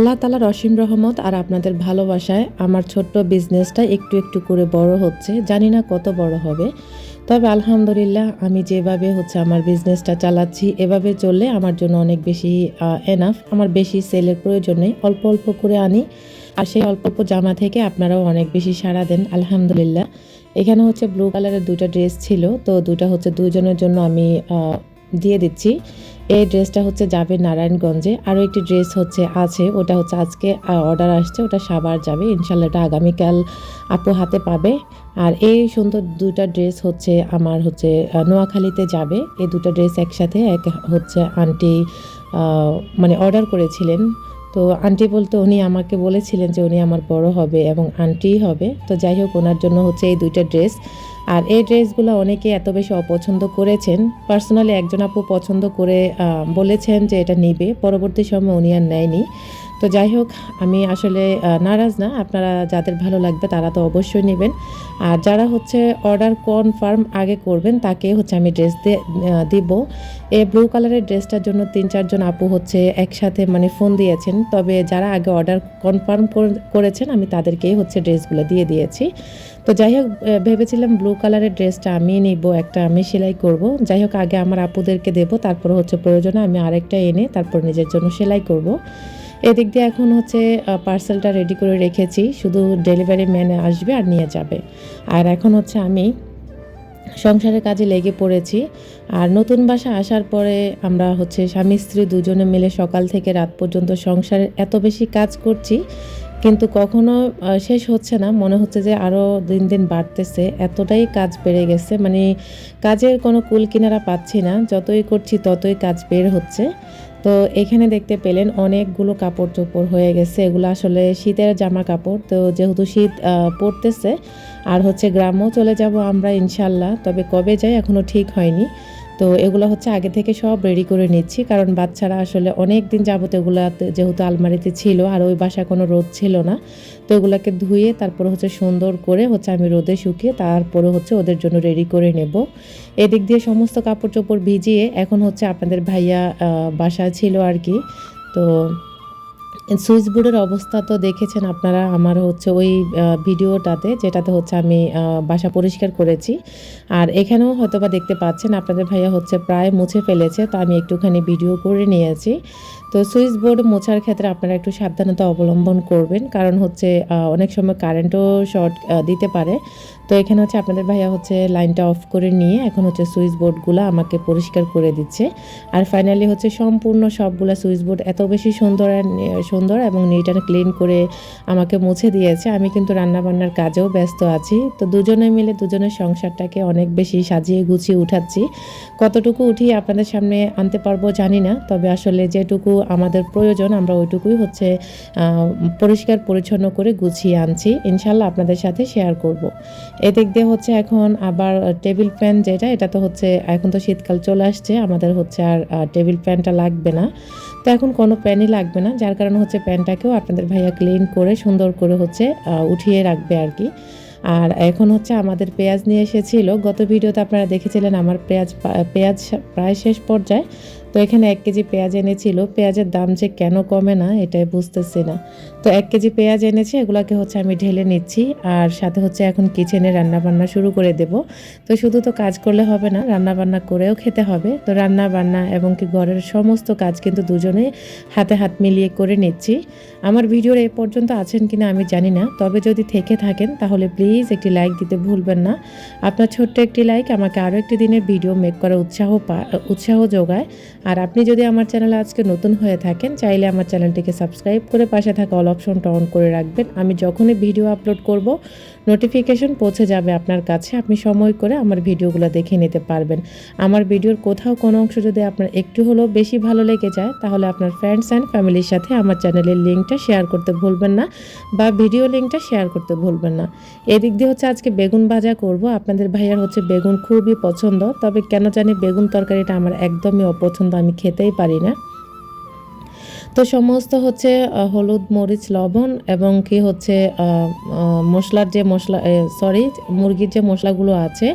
আল্লাহ তালার অসীম রহমত আর আপনাদের ভালোবাসায় আমার ছোট্ট বিজনেসটা একটু একটু করে বড় হচ্ছে। জানি না কত বড় হবে। তবে আলহামদুলিল্লাহ আমি যেভাবে হচ্ছে আমার বিজনেসটা চালাচ্ছি, এভাবে চললে আমার জন্য অনেক বেশি এনাফ আমার বেশি সেলের প্রয়োজন নেই। অল্প অল্প করে আনি। আর সেই অল্প অল্প জামা থেকে আপনারাও অনেক বেশি সাড়া দেন। আলহামদুলিল্লাহ। এখানে হচ্ছে ব্লু কালারের দুটো ড্রেস ছিল। তো দুটা হচ্ছে দুজনের জন্য আমি দিয়ে দিচ্ছি। এই ড্রেসটা হচ্ছে যাবে নারায়ণগঞ্জে। আরও একটি ড্রেস হচ্ছে আছে, ওটা হচ্ছে আজকে অর্ডার আসছে, ওটা সাবার যাবে। ইনশাল্লাহ এটা আগামীকাল আপু হাতে পাবে। আর এই সুন্দর দুটা ড্রেস হচ্ছে আমার হচ্ছে নোয়াখালীতে যাবে। এই দুটা ড্রেস একসাথে, এক হচ্ছে আন্টি মানে অর্ডার করেছিলেন। তো আন্টি বলতে উনি আমাকে বলেছিলেন যে উনি আমার বড় হবে এবং আন্টিই হবে। তো যাই হোক, ওনার জন্য হচ্ছে এই দুইটা ড্রেস আর এই ড্রেসগুলো অনেকে এত বেশি অপছন্দ করেছেন। পার্সোনালি একজন আপু পছন্দ করে বলেছেন যে এটা নিবে। পরবর্তী সময় উনি আর নেয়নি। তো যাই হোক, আমি আসলে নারাজ না। আপনারা যাদের ভালো লাগবে তারা তো অবশ্যই নেবেন। আর যারা হচ্ছে অর্ডার কনফার্ম আগে করবেন, তাকে হচ্ছে আমি ড্রেস দিব। এই ব্লু কালারের ড্রেসটার জন্য তিন, চারজন আপু হচ্ছে একসাথে মানে ফোন দিয়েছেন। তবে যারা আগে অর্ডার কনফার্ম করেছেন, আমি তাদেরকেই হচ্ছে ড্রেসগুলো দিয়ে দিয়েছি। তো যাই হোক ভেবেছিলাম ব্লু কালারের ড্রেসটা আমি নিব, একটা আমি সেলাই করব। যাই হোক, আগে আমার আপুদেরকে দেবো, তারপর হচ্ছে প্রয়োজনে আমি আরেকটা এনে তারপর নিজের জন্য সেলাই করব। এদিক দিয়ে এখন হচ্ছে পার্সেলটা রেডি করে রেখেছি, শুধু ডেলিভারি ম্যানে আসবে আর নিয়ে যাবে। আর এখন হচ্ছে আমি সংসারের কাজে লেগে পড়েছি, আর নতুন বাসা আসার পরে আমরা হচ্ছে স্বামী স্ত্রী দুজনে মিলে সকাল থেকে রাত পর্যন্ত সংসারের এত বেশি কাজ করছি, কিন্তু কখনো শেষ হচ্ছে না। মনে হচ্ছে যে আরও দিন দিন বাড়তেছে, এতটাই কাজ বেড়ে গেছে। মানে কাজের কোনো কুল কিনারা পাচ্ছি না, যতই করছি ততই কাজ বের হচ্ছে। তো এখানে দেখতে পেলেন অনেকগুলো কাপড় চোপড় হয়ে গেছে। এগুলো আসলে শীতের জামা কাপড়। তো যেহেতু শীত পড়তেছে, আর হচ্ছে গ্রামও চলে যাব আমরা ইনশাল্লাহ। তবে কবে যাই এখনও ঠিক হয়নি। তো এগুলো হচ্ছে আগে থেকে সব রেডি করে নিচ্ছি, কারণ বাচ্চারা আসলে অনেক দিন যাবত এগুলো যেহেতু আলমারিতে ছিল আর ওই বাসায় কোনো রোদ ছিল না, তো এগুলোকে ধুয়ে তারপর হচ্ছে সুন্দর করে হচ্ছে আমি রোদে শুকিয়ে তারপরে হচ্ছে ওদের জন্য রেডি করে নেব। এদিক দিয়ে সমস্ত কাপড় চোপড় ভিজিয়ে এখন হচ্ছে আপনাদের ভাইয়া বাসা ছিল আর কি, তো সুইচ বোর্ডের অবস্থা তো দেখেছেন আপনারা আমার হচ্ছে ওই ভিডিওটাতে, যেটাতে হচ্ছে আমি বাসা পরিষ্কার করেছি। আর এখানেও হয়তোবা দেখতে পাচ্ছেন, আপনাদের ভাইয়া হচ্ছে প্রায় মুছে ফেলেছে, তো আমি একটুখানি ভিডিও করে নিয়েছি। তো সুইচ বোর্ড মোছার ক্ষেত্রে আপনারা একটু সাবধানতা অবলম্বন করবেন। কারণ হচ্ছে অনেক সময় কারেন্টও শর্ট দিতে পারে। তো এখানে হচ্ছে আপনাদের ভাইয়া হচ্ছে লাইনটা অফ করে নিয়ে এখন হচ্ছে সুইচ বোর্ডগুলো আমাকে পরিষ্কার করে দিচ্ছে। আর ফাইনালি হচ্ছে সম্পূর্ণ সবগুলো সুইচ বোর্ড এত বেশি সুন্দর সুন্দর এবং নিট অ্যান্ড ক্লিন করে আমাকে মুছে দিয়েছে। আমি কিন্তু রান্নাবান্নার কাজেও ব্যস্ত আছি। তো দুজনে মিলে দুজনের সংসারটাকে অনেক বেশি সাজিয়ে গুছিয়ে উঠাচ্ছি। কতটুকু উঠিয়ে আপনাদের সামনে আনতে পারব জানি না, তবে আসলে যেটুকু আমাদের প্রয়োজন, আমরা ওইটুকুই হচ্ছে পরিষ্কার পরিচ্ছন্ন করে গুছিয়ে আনছি। ইনশাল্লাহ আপনাদের সাথে শেয়ার করব। এদিক দিয়ে হচ্ছে এখন আবার টেবিল ফ্যান যেটা, এটা তো হচ্ছে, এখন তো শীতকাল চলে আসছে, আমাদের হচ্ছে আর টেবিল ফ্যানটা লাগবে না। তো এখন কোনো প্যানই লাগবে না, যার কারণে হচ্ছে প্যানটাকেও আপনাদের ভাইয়া ক্লিন করে, সুন্দর করে হচ্ছে উঠিয়ে রাখবে আর কি। আর এখন হচ্ছে আমাদের পেঁয়াজ নিয়ে এসেছিল। গত ভিডিওতে আপনারা দেখেছিলেন, আমার পেঁয়াজ পেঁয়াজ প্রায় শেষ পর্যায়ে। তো এখানে এক কেজি পেঁয়াজ এনেছিল। পেঁয়াজের দাম যে কেন কমে না, এটাই বুঝতেছি না। তো এক কেজি পেঁয়াজ এনেছি, এগুলোকে হচ্ছে আমি ঢেলে নিচ্ছি। আর সাথে হচ্ছে এখন কিচেনে রান্না বান্না শুরু করে দেব। তো শুধু তো কাজ করলে হবে না রান্না বান্না করেও খেতে হবে। তো রান্না বান্না এবং কি ঘরের সমস্ত কাজ কিন্তু দুজনে হাতে হাত মিলিয়ে করে নিচ্ছি। আমার ভিডিওর এ পর্যন্ত আছেন কিনা আমি জানি না, তবে যদি থেকে থাকেন তাহলে প্লিজ একটি লাইক দিতে ভুলবেন না। আপনার ছোট্ট একটি লাইক আমাকে আরও একটি দিনের ভিডিও মেক করার উৎসাহ উৎসাহ যোগায়। আর আপনি যদি আমার চ্যানেলে আজকে নতুন হয়ে থাকেন, চাইলে আমার চ্যানেলটিকে সাবস্ক্রাইব করে পাশে থাকা অল অপশনটা অন করে রাখবেন। আমি যখনই ভিডিও আপলোড করব নোটিফিকেশন পৌঁছে যাবে আপনার কাছে। আপনি সময় করে আমার ভিডিওগুলো দেখে নিতে পারবেন। আমার ভিডিওর কোথাও কোনো অংশ যদি আপনার একটু হলেও বেশি ভালো লেগে যায়, তাহলে আপনার ফ্রেন্ডস অ্যান্ড ফ্যামিলির সাথে আমার চ্যানেলের লিঙ্কটা শেয়ার করতে ভুলবেন না বা ভিডিও লিঙ্কটা শেয়ার করতে ভুলবেন না। এদিক দিয়ে হচ্ছে আজকে বেগুন ভাজা করব। আপনাদের ভাইয়ার হচ্ছে বেগুন খুবই পছন্দ। তবে কেন জানি বেগুন তরকারিটা আমার একদমই অপছন্দ, আমি খেতেই পারি না। তো সমস্ত হচ্ছে হলুদ, মরিচ, লবণ এবং কি হচ্ছে মশলার যে মশলা সরি মুরগির যে মশলাগুলো আছে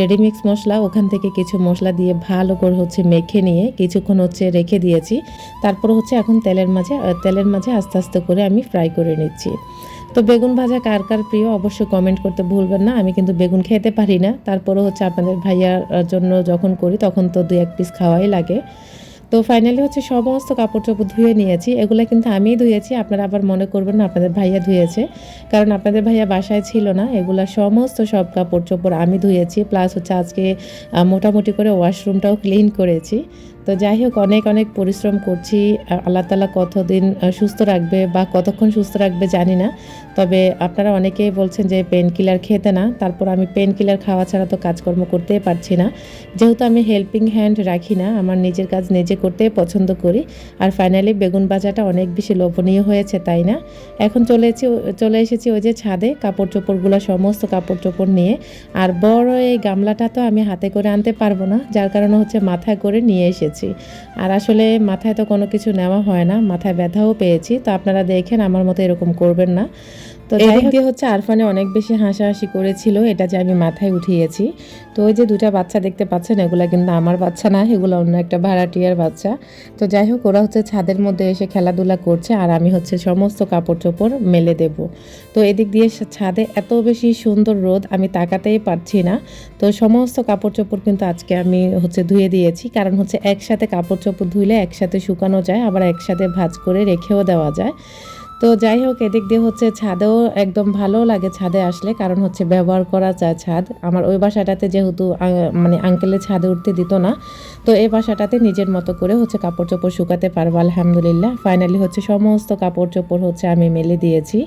রেডিমিক্স মশলা, ওখান থেকে কিছু মশলা দিয়ে ভালো করে হচ্ছে মেখে নিয়ে কিছুক্ষণ হচ্ছে রেখে দিয়েছি। তারপর হচ্ছে এখন তেলের মাঝে তেলের মাঝে আস্তে আস্তে করে আমি ফ্রাই করে নিচ্ছি। তো বেগুন ভাজা কার কার প্রিয় অবশ্যই কমেন্ট করতে ভুলবেন না, আমি কিন্তু বেগুন খেতে পারি না। তারপরে হচ্ছে আপনাদের ভাইয়ার জন্য যখন করি তখন তো দু এক পিস খাওয়াই লাগে। তো ফাইনালি হচ্ছে সমস্ত কাপড় চোপড় ধুয়ে নিয়েছি। এগুলো কিন্তু আমিই ধুয়েছি, আপনারা আবার মনে করবেন না, আপনাদের ভাইয়া ধুয়েছে। কারণ আপনাদের ভাইয়া বাসায় ছিল না, এগুলা সমস্ত সব কাপড় চোপড় আমি ধুয়েছি প্লাস হচ্ছে আজকে মোটামুটি করে ওয়াশরুমটাও ক্লিন করেছি। তো যাই হোক, অনেক অনেক পরিশ্রম করছি। আল্লাহ তালা কতদিন সুস্থ রাখবে বা কতক্ষণ সুস্থ রাখবে জানি না। তবে আপনারা অনেকেই বলছেন যে পেন কিলার খেতে না, তারপর আমি পেন কিলার খাওয়া ছাড়া তো কাজকর্ম করতেই পারছি না। যেহেতু আমি হেল্পিং হ্যান্ড রাখি না, আমার নিজের কাজ নিজে করতে পছন্দ করি। আর ফাইনালি বেগুন বাজাটা অনেক বেশি লোভনীয় হয়েছে, তাই না? এখন চলে চলে এসেছি ওই যে ছাদে কাপড় চোপড়গুলো সমস্ত কাপড় চোপড় নিয়ে। আর বড় এই গামলাটা তো আমি হাতে করে আনতে পারব না, যার কারণে হচ্ছে মাথায় করে নিয়ে এসেছি। আর আসলে মাথায় তো কোনো কিছু নেওয়া হয় না, মাথায় ব্যথাও পেয়েছি। তো আপনারা দেখেন আমার মতো এরকম করবেন না। তো যাই দিয়ে হচ্ছে আরফানে অনেক বেশি হাসাহাসি করেছিল এটা যে আমি মাথায় উঠিয়েছি। তো ওই যে দুটা বাচ্চা দেখতে পাচ্ছেন এগুলা কিন্তু আমার বাচ্চা না এগুলো অন্য একটা ভাড়াটিয়ার বাচ্চা। তো যাই হোক ওরা হচ্ছে ছাদের মধ্যে এসে খেলাধুলা করছে আর আমি হচ্ছে সমস্ত কাপড় চোপড় মেলে দেব। তো এদিক দিয়ে ছাদে এত বেশি সুন্দর রোদ আমি তাকাতেই পারছি না। তো সমস্ত কাপড় চোপড় কিন্তু আজকে আমি হচ্ছে ধুয়ে দিয়েছি কারণ হচ্ছে একসাথে কাপড় চোপড় ধুইলে একসাথে শুকানো যায় আবার একসাথে ভাঁজ করে রেখেও দেওয়া যায়। তো যাই হোক, এদিক দিয়ে হচ্ছে ছাদেও একদম ভালো লাগে ছাদে আসলে, কারণ হচ্ছে ব্যবহার করা যায় ছাদ। আমার ওই বাসাটাতে যেহেতু মানে আঙ্কেলের ছাদে উঠতে দিত না, তো এই বাসাটাতে নিজের মতো করে হচ্ছে কাপড় চোপড় শুকাতে পারব, আলহামদুলিল্লাহ। ফাইনালি হচ্ছে সমস্ত কাপড় চোপড় হচ্ছে আমি মেলে দিয়েছি।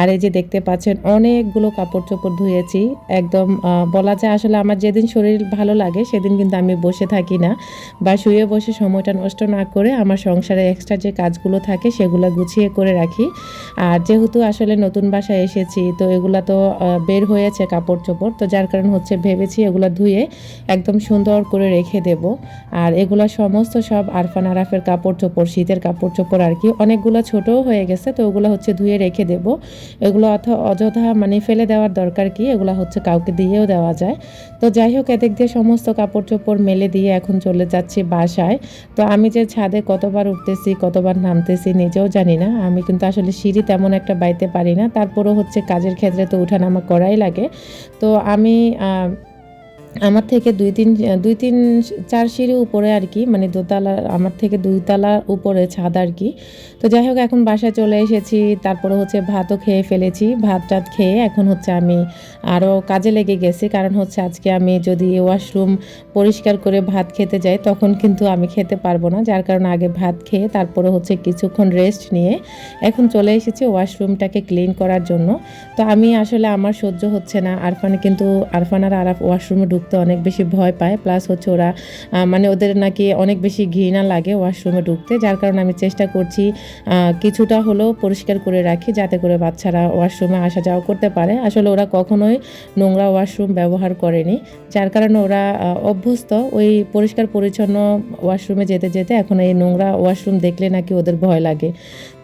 আর এই যে দেখতে পাচ্ছেন, অনেকগুলো কাপড় চোপড় ধুয়েছি। একদম বলা যায় আসলে আমার যেদিন শরীর ভালো লাগে, সেদিন কিন্তু আমি বসে থাকি না বা শুয়ে বসে সময়টা নষ্ট না করে আমার সংসারে এক্সট্রা যে কাজগুলো থাকে, সেগুলো গুছিয়ে করে রাখি। আর যেহেতু আসলে নতুন বাসায় এসেছি, তো এগুলা তো বের হয়েছে কাপড় চোপড় তো যার কারণ হচ্ছে ভেবেছি এগুলো ধুয়ে একদম সুন্দর করে রেখে দেব। আর এগুলা সমস্ত সব আরফান আরাফের কাপড় চোপড় শীতের কাপড় চোপড় আর কি, অনেকগুলো ছোটও হয়ে গেছে, তো ওগুলো হচ্ছে ধুয়ে রেখে দেব। এগুলো অথ, অযথা মানে ফেলে দেওয়ার দরকার কি, এগুলো হচ্ছে কাউকে দিয়েও দেওয়া যায়। তো যাই হোক, এদিক দিয়ে সমস্ত কাপড় চোপড় মেলে দিয়ে এখন চলে যাচ্ছি বাসায়। তো আমি যে ছাদে কতবার উঠতেছি, কতবার নামতেছি নিজেও জানি না। আমি কিন্তু আসলে সিঁড়ি তেমন একটা বাইতে পারি না। তারপরও হচ্ছে কাজের ক্ষেত্রে তো উঠানামা করাই লাগে। তো আমি আমার থেকে দুই তিন দুই তিন, চার সিঁড়ি উপরে আর কি মানে দোতলা, আমার থেকে দুই তলা উপরে ছাদ আর কি। তো যাই হোক, এখন বাসায় চলে এসেছি, তারপরে হচ্ছে ভাতও খেয়ে ফেলেছি, ভাত টাত খেয়ে এখন হচ্ছে আমি আরও কাজে লেগে গেছি, কারণ হচ্ছে আজকে আমি যদি ওয়াশরুম পরিষ্কার করে ভাত খেতে যাই, তখন কিন্তু আমি খেতে পারব না, যার কারণে আগে ভাত খেয়ে তারপরে হচ্ছে কিছুক্ষণ রেস্ট নিয়ে এখন চলে এসেছি ওয়াশরুমটাকে ক্লিন করার জন্য। তো আমি আসলে আমার সহ্য হচ্ছে না, আরফান কিন্তু, আরফান আর আরাফ ওয়াশরুমে ঢুকতে অনেক বেশি ভয় পায়। প্লাস হচ্ছে ওরা মানে ওদের নাকি অনেক বেশি ঘৃণা লাগে ওয়াশরুমে ঢুকতে, যার কারণে আমি চেষ্টা করছি কিছুটা হলেও পরিষ্কার করে রাখি যাতে করে বাচ্চারা ওয়াশরুমে আসা যাওয়া করতে পারে। আসলে ওরা কখনোই নোংরা ওয়াশরুম ব্যবহার করেনি, যার কারণে ওরা অভ্যস্ত। ওই পরিষ্কার পরিচ্ছন্ন ওয়াশরুমে যেতে যেতে এখন এই নোংরা ওয়াশরুম দেখলে নাকি ওদের ভয় লাগে।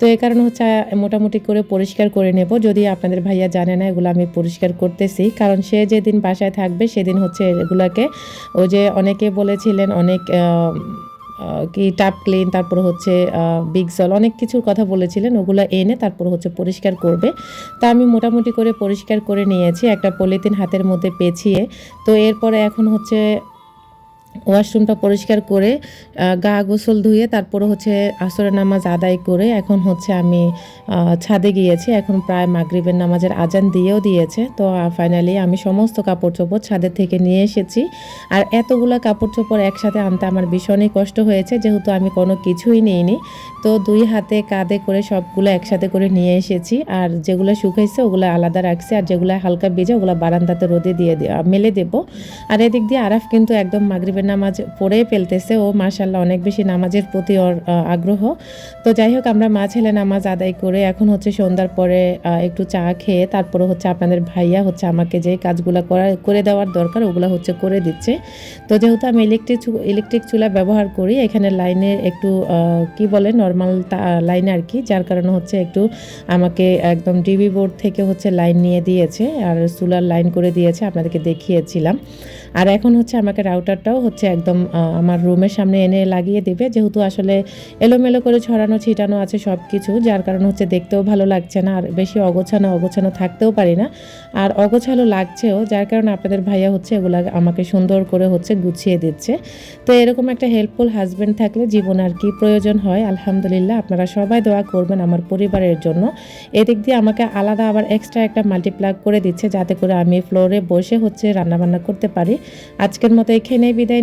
তো এই কারণে হচ্ছে মোটামুটি করে পরিষ্কার করে নেব। যদি আপনাদের ভাইয়া জানে না, এগুলো আমি পরিষ্কার করতেছি। কারণ সে যেদিন বাসায় থাকবে, সেদিন হচ্ছে এগুলাকে ওই যে অনেকে বলেছিলেন, অনেক কি টাপ ক্লিন তারপর হচ্ছে বিগ জল অনেক কিছুর কথা বলেছিলেন, ওগুলো এনে তারপর হচ্ছে পরিষ্কার করবে। তা আমি মোটামুটি করে পরিষ্কার করে নিয়েছি, একটা পলিথিন হাতের মধ্যে পেঁচিয়ে। তো এরপরে এখন হচ্ছে ওয়াশরুমটা পরিষ্কার করে গা গোসল ধুয়ে তারপরে হচ্ছে আসরের নামাজ আদায় করে এখন হচ্ছে আমি ছাদে গিয়েছি। এখন প্রায় মাগরিবের নামাজের আজান দিয়েও দিয়েছে। তো ফাইনালি আমি সমস্ত কাপড় চোপড় ছাদের থেকে নিয়ে এসেছি। আর এতগুলো কাপড় চোপড় একসাথে আনতে আমার ভীষণই কষ্ট হয়েছে, যেহেতু আমি কোনো কিছুই নিইনি। তো, দুই হাতে কাঁধে করে সবগুলো একসাথে করে নিয়ে এসেছি। আর যেগুলো শুকাইছে ওগুলো আলাদা রাখছি, আর যেগুলো হালকা ভিজে ওগুলো বারান্দাতে রোদে দিয়ে দিয়ে মেলে দেবো। আর এদিক দিয়ে আরাফ কিন্তু একদম মাগরিবের নামাজ পড়ে ফেলতেছে ও মাশাল্লাহ অনেক বেশি নামাজের প্রতি ওর আগ্রহ। তো যাই হোক আমরা মা ছেলে নামাজ আদায় করে এখন হচ্ছে সন্ধ্যার পরে একটু চা খেয়ে তারপরে হচ্ছে আপনাদের ভাইয়া হচ্ছে আমাকে যে কাজগুলো করা, করে দেওয়ার দরকার ওগুলো হচ্ছে করে দিচ্ছে। তো যেহেতু আমি ইলেকট্রিক ইলেকট্রিক চুলা ব্যবহার করি, এখানে লাইনে একটু কি বলে নর্মাল লাইন আর কি, যার কারণে হচ্ছে একটু আমাকে একদম ডিবি বোর্ড থেকে হচ্ছে লাইন নিয়ে দিয়েছে, আর চুলার লাইন করে দিয়েছে, আপনাদেরকে দেখিয়েছিলাম। আর এখন হচ্ছে আমাকে রাউটারটাও হচ্ছে একদম আমার রুমের সামনে এনে লাগিয়ে দেবে। যেহেতু আসলে এলোমেলো করে ছড়ানো, ছিটানো আছে সব কিছু যার কারণে হচ্ছে দেখতেও ভালো লাগছে না, আর বেশি অগোছানো অগোছানো থাকতেও পারি না। আর অগোছালো লাগছেও, যার কারণে আপনাদের ভাইয়া হচ্ছে এগুলা আমাকে সুন্দর করে হচ্ছে গুছিয়ে দিচ্ছে। তো এরকম একটা হেল্পফুল হাজব্যান্ড থাকলে জীবন আর কি প্রয়োজন হয়, আলহামদুলিল্লাহ। আপনারা সবাই দোয়া করবেন আমার পরিবারের জন্য। এদিক দিয়ে আমাকে আলাদা আবার এক্সট্রা একটা মাল্টিপ্লাগ করে দিচ্ছে, যাতে করে আমি ফ্লোরে বসে হচ্ছে রান্নাবান্না করতে পারি। আজকের মতো এখানেই বিদায়